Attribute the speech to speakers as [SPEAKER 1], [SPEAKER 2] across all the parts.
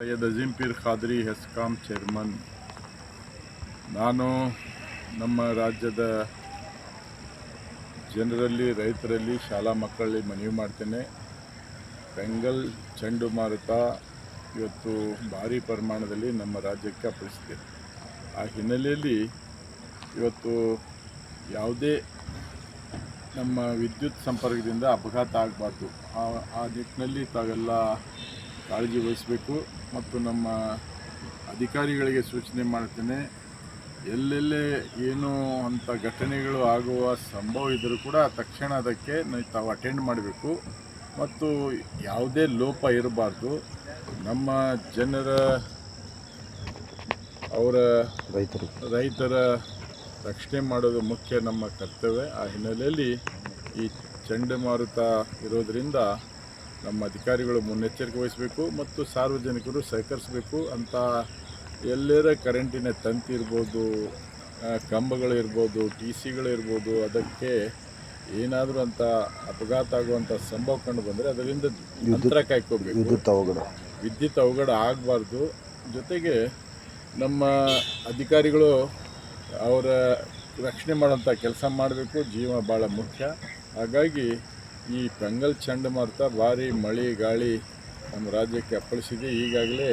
[SPEAKER 1] Syed Azeem Peer Khadri HESCOM chairman ನಾನು ನಮ್ಮ ರಾಜ್ಯದ ಜನರಲ್ಲಿ ರೈತರಲ್ಲಿ ಶಾಲಾ ಮಕ್ಕಳಲ್ಲಿ ಮನವಿ ಮಾಡ್ತೇನೆ ಬೆಂಗಲ್ ಚಂಡುಮಾರುತ ಇವತ್ತು ಭಾರಿ ಪ್ರಮಾಣದಲ್ಲಿ ನಮ್ಮ ರಾಜ್ಯಕ್ಕೆ ಅಪ್ಪಳಿಸಿದೆ ಆ ಹಿನ್ನೆಲೆಯಲ್ಲಿ ಇವತ್ತು ಯಾವುದೇ ನಮ್ಮ ವಿದ್ಯುತ್ ಸಂಪರ್ಕದಿಂದ ಅಪಘಾತ ಆಗಬಾರ್ದು ಆ ಆ ನಿಟ್ಟಿನಲ್ಲಿ ತಾವೆಲ್ಲ ಕಾಳಜಿ ವಹಿಸಬೇಕು ಮತ್ತು ನಮ್ಮ ಅಧಿಕಾರಿಗಳಿಗೆ ಸೂಚನೆ ಮಾಡ್ತೇನೆ. ಎಲ್ಲೆಲ್ಲಿ ಏನು ಅಂತ ಘಟನೆಗಳು ಆಗುವ ಸಂಭವ ಇದ್ದರೂ ಕೂಡ ತಕ್ಷಣ ಅದಕ್ಕೆ ತಾವು ಅಟೆಂಡ್ ಮಾಡಬೇಕು. ಮತ್ತು ಯಾವುದೇ ಲೋಪ ಇರಬಾರ್ದು. ನಮ್ಮ ಜನರ ಅವರ
[SPEAKER 2] ರೈತರು.
[SPEAKER 1] ರೈತರ ರಕ್ಷಣೆ ಮಾಡೋದು ಮುಖ್ಯ ನಮ್ಮ ಕರ್ತವ್ಯ. ಆ ಹಿನ್ನೆಲೆಯಲ್ಲಿ ಈ ಚಂಡಮಾರುತ ಇರೋದರಿಂದ ನಮ್ಮ ಅಧಿಕಾರಿಗಳು ಮುನ್ನೆಚ್ಚರಿಕೆ ವಹಿಸಬೇಕು ಮತ್ತು ಸಾರ್ವಜನಿಕರು ಸಹಕರಿಸಬೇಕು ಅಂತ ಎಲ್ಲರ ಕರೆಂಟಿನ ತಂತಿ ಇರ್ಬೋದು ಕಂಬಗಳಿರ್ಬೋದು ಟಿ ಸಿಗಳು ಇರ್ಬೋದು ಅದಕ್ಕೆ ಏನಾದರೂ ಅಂತ ಅಪಘಾತ ಆಗುವಂಥ ಸಂಭವ ಕಂಡು ಬಂದರೆ ಅದರಿಂದ ಅಂತರ ಕಾಯ್ಕೋಬೇಕು.
[SPEAKER 2] ವಿದ್ಯುತ್ ಅವಘಡ.
[SPEAKER 1] ವಿದ್ಯುತ್ ಅವಘಡ ಆಗಬಾರ್ದು. ಜೊತೆಗೆ ನಮ್ಮ ಅಧಿಕಾರಿಗಳು ಅವರ ರಕ್ಷಣೆ ಮಾಡುವಂಥ ಕೆಲಸ ಮಾಡಬೇಕು. ಜೀವ ಭಾಳ ಮುಖ್ಯ. ಹಾಗಾಗಿ ಈ ಬೆಂಗಲ್ ಚಂಡಮಾರುತ ಭಾರಿ ಮಳೆ ಗಾಳಿ ನಮ್ಮ ರಾಜ್ಯಕ್ಕೆ ಅಪ್ಪಳಿಸಿದೆ. ಈಗಾಗಲೇ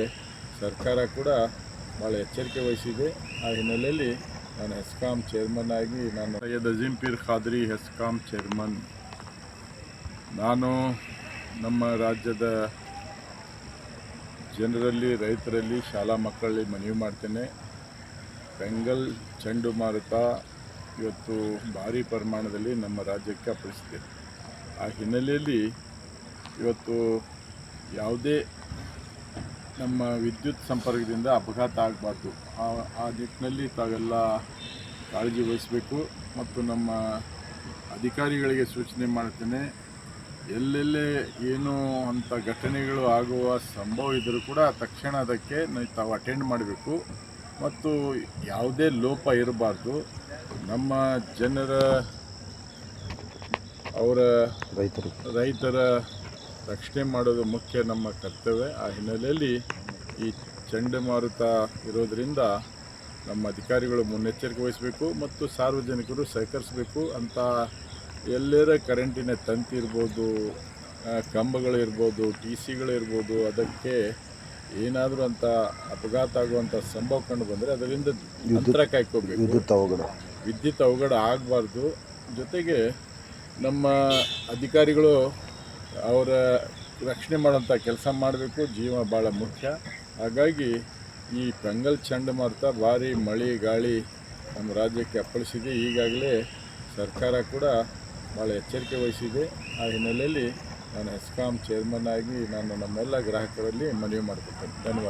[SPEAKER 1] ಸರ್ಕಾರ ಕೂಡ ಭಾಳ ಎಚ್ಚರಿಕೆ ವಹಿಸಿದೆ. ಆ ಹಿನ್ನೆಲೆಯಲ್ಲಿ ನಾನು ಹೆಸ್ಕಾಂ ಚೇರ್ಮನ್ ಆಗಿ ನಾನು ಸೈಯದ್ ಅಜೀಂ ಪೀರ್ ಖಾದ್ರಿ ಹೆಸ್ಕಾಂ ಚೇರ್ಮನ್ ನಾನು ನಮ್ಮ ರಾಜ್ಯದ ಜನರಲ್ಲಿ, ರೈತರಲ್ಲಿ, ಶಾಲಾ ಮಕ್ಕಳಲ್ಲಿ ಮನವಿ ಮಾಡ್ತೇನೆ. ಬೆಂಗಲ್ ಚಂಡಮಾರುತ ಇವತ್ತು ಭಾರಿ ಪ್ರಮಾಣದಲ್ಲಿ ನಮ್ಮ ರಾಜ್ಯಕ್ಕೆ ಅಪ್ಪಳಿಸಿದೆ. ಆ ಹಿನ್ನೆಲೆಯಲ್ಲಿ ಇವತ್ತು ಯಾವುದೇ ನಮ್ಮ ವಿದ್ಯುತ್ ಸಂಪರ್ಕದಿಂದ ಅಪಘಾತ ಆಗಬಾರ್ದು. ಆ ಆ ನಿಟ್ಟಿನಲ್ಲಿ ತಾವೆಲ್ಲ ಕಾಳಜಿ ವಹಿಸಬೇಕು ಮತ್ತು ನಮ್ಮ ಅಧಿಕಾರಿಗಳಿಗೆ ಸೂಚನೆ ಮಾಡ್ತೇನೆ ಎಲ್ಲೆಲ್ಲಿ ಏನು ಅಂಥ ಘಟನೆಗಳು ಆಗುವ ಸಂಭವ ಇದ್ದರೂ ಕೂಡ ತಕ್ಷಣ ಅದಕ್ಕೆ ತಾವು ಅಟೆಂಡ್ ಮಾಡಬೇಕು. ಮತ್ತು ಯಾವುದೇ ಲೋಪ ಇರಬಾರ್ದು. ನಮ್ಮ ಜನರ ಅವರ
[SPEAKER 2] ರೈತರು.
[SPEAKER 1] ರೈತರ ರಕ್ಷಣೆ ಮಾಡೋದು ಮುಖ್ಯ ನಮ್ಮ ಕರ್ತವ್ಯ. ಆ ಹಿನ್ನೆಲೆಯಲ್ಲಿ ಈ ಚಂಡಮಾರುತ ಇರೋದರಿಂದ ನಮ್ಮ ಅಧಿಕಾರಿಗಳು ಮುನ್ನೆಚ್ಚರಿಕೆ ವಹಿಸಬೇಕು ಮತ್ತು ಸಾರ್ವಜನಿಕರು ಸಹಕರಿಸಬೇಕು ಅಂತ ಎಲ್ಲರ ಕರೆಂಟಿನ ತಂತಿ ಇರ್ಬೋದು ಕಂಬಗಳಿರ್ಬೋದು ಟಿ ಸಿಗಳಿರ್ಬೋದು ಅದಕ್ಕೆ ಏನಾದರೂ ಅಂತ ಅಪಘಾತ ಆಗುವಂಥ ಸಂಭವ ಕಂಡು ಬಂದರೆ ಅದರಿಂದ ನಂತರ ಕಾಯ್ಕೋಬೇಕು.
[SPEAKER 2] ವಿದ್ಯುತ್ ಅವಘಡ.
[SPEAKER 1] ವಿದ್ಯುತ್ ಅವಘಡ ಆಗಬಾರ್ದು. ಜೊತೆಗೆ ನಮ್ಮ ಅಧಿಕಾರಿಗಳು ಅವರ ರಕ್ಷಣೆ ಮಾಡೋಂಥ ಕೆಲಸ ಮಾಡಬೇಕು. ಜೀವ ಭಾಳ ಮುಖ್ಯ. ಹಾಗಾಗಿ ಈ ಪೆಂಗಲ್ ಚಂಡಮಾರುತ ಭಾರಿ ಮಳೆ, ಗಾಳಿ ನಮ್ಮ ರಾಜ್ಯಕ್ಕೆ ಅಪ್ಪಳಿಸಿದೆ. ಈಗಾಗಲೇ ಸರ್ಕಾರ ಕೂಡ ಭಾಳ ಎಚ್ಚರಿಕೆ ವಹಿಸಿದೆ. ಆ ಹಿನ್ನೆಲೆಯಲ್ಲಿ ನಾನು ಹೆಸ್ಕಾಂ ಚೇರ್ಮನ್ ಆಗಿ ನಾನು ನಮ್ಮೆಲ್ಲ ಗ್ರಾಹಕರಲ್ಲಿ ಮನವಿ ಮಾಡ್ಕೊಳ್ತೇನೆ ಧನ್ಯವಾದ